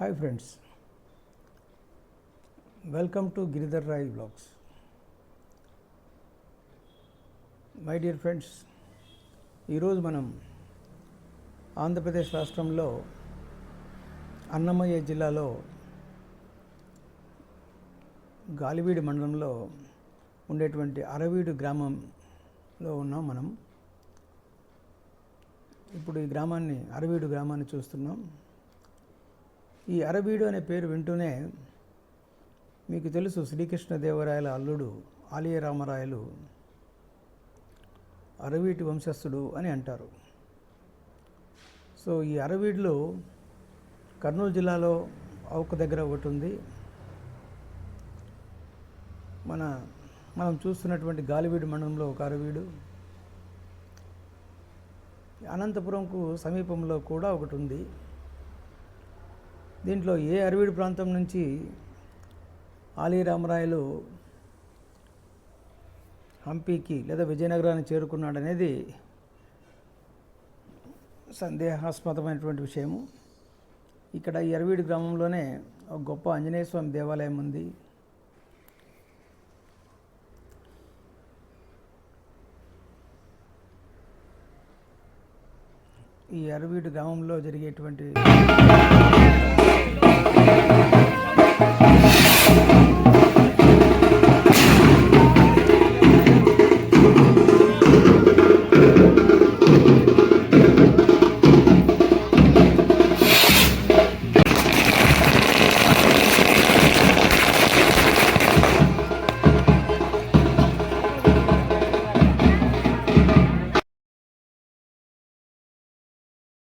Hi friends welcome to Giridhar Rai vlogs my dear friends ఈరోజు మనం ఆంధ్రప్రదేశ్ రాష్ట్రంలో అన్నమయ్య జిల్లాలో గాలివీడు మండలంలో ఉండేటువంటి అరవీడు గ్రామంలో ఉన్నాం మనం. ఇప్పుడు ఈ గ్రామాన్ని అరవీడు గ్రామాన్ని చూస్తున్నాం. ఈ అరవీడు అనే పేరు వింటూనే మీకు తెలుసు శ్రీకృష్ణదేవరాయల అల్లుడు ఆలియ రామరాయలు అరవీటి వంశస్థుడు అని అంటారు. సో ఈ అరవీడులో కర్నూలు జిల్లాలో ఒక దగ్గర ఒకటి ఉంది. మన మనం చూస్తున్నటువంటి గాలివీడు మండలంలో ఒక అరవీడు. అనంతపురంకు సమీపంలో కూడా ఒకటి ఉంది. దీంట్లో ఏ అరవీడు ప్రాంతం నుంచి ఆలీ రామరాయలు హంపీకి లేదా విజయనగరానికి చేరుకున్నాడనేది సందేహాస్పదమైనటువంటి విషయము. ఇక్కడ ఈ అరవీడు గ్రామంలోనే ఒక గొప్ప ఆంజనేయ స్వామి దేవాలయం ఉంది. ఈ అరవీడు గ్రామంలో జరిగేటువంటి